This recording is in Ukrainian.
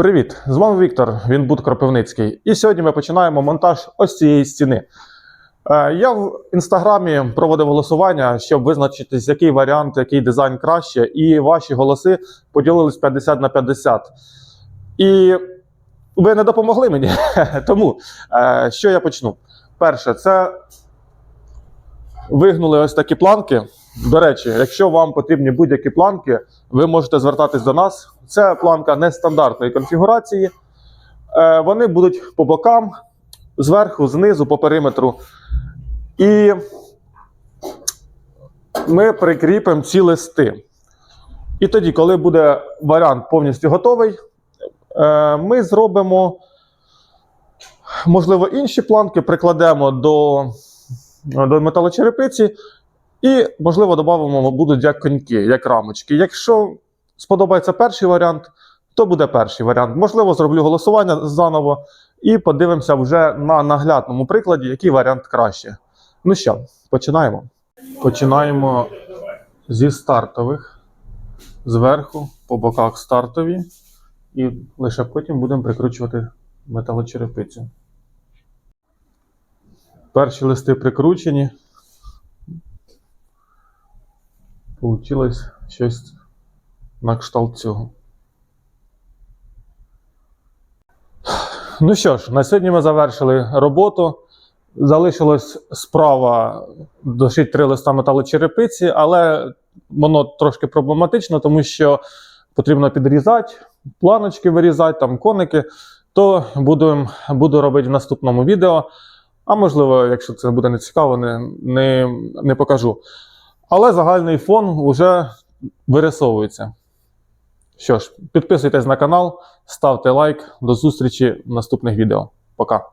Привіт! З вами Віктор, він Буд Кропивницький. І сьогодні ми починаємо монтаж ось цієї стіни. Е, Я в інстаграмі проводив голосування, щоб визначитись, який варіант, який дизайн краще, і ваші голоси поділились 50 на 50. І ви не допомогли мені. Тому е, що я почну? Перше, це вигнули ось такі планки. До речі, якщо вам потрібні будь-які планки, ви можете звертатись до нас. Це планка нестандартної конфігурації. Е, Вони будуть по бокам, зверху, знизу, по периметру. І ми прикріпимо ці листи. І тоді, коли буде варіант повністю готовий, е, ми зробимо, можливо, інші планки, прикладемо до, до металочерепиці. І, можливо, додамо будуть як коньки, як рамочки. Якщо сподобається перший варіант, то буде перший варіант. Можливо, зроблю голосування заново і подивимося вже на наглядному прикладі, який варіант краще. Ну що, починаємо. Починаємо зі стартових. Зверху, по боках стартові, і лише потім будемо прикручувати металочерепицю. Перші листи прикручені. Получилось щось на кшталт цього. Ну що ж, на сьогодні ми завершили роботу. Залишилось справа дошити три листа металочерепиці, але воно трошки проблематично, тому що потрібно підрізати, планочки вирізати, там коники. То буду, буду робити в наступному відео. А можливо, якщо це буде не цікаво, не, не, не покажу. Але загальний фон вже вирисовується. Що ж, підписуйтесь на канал, ставте лайк. До зустрічі в наступних відео. Пока.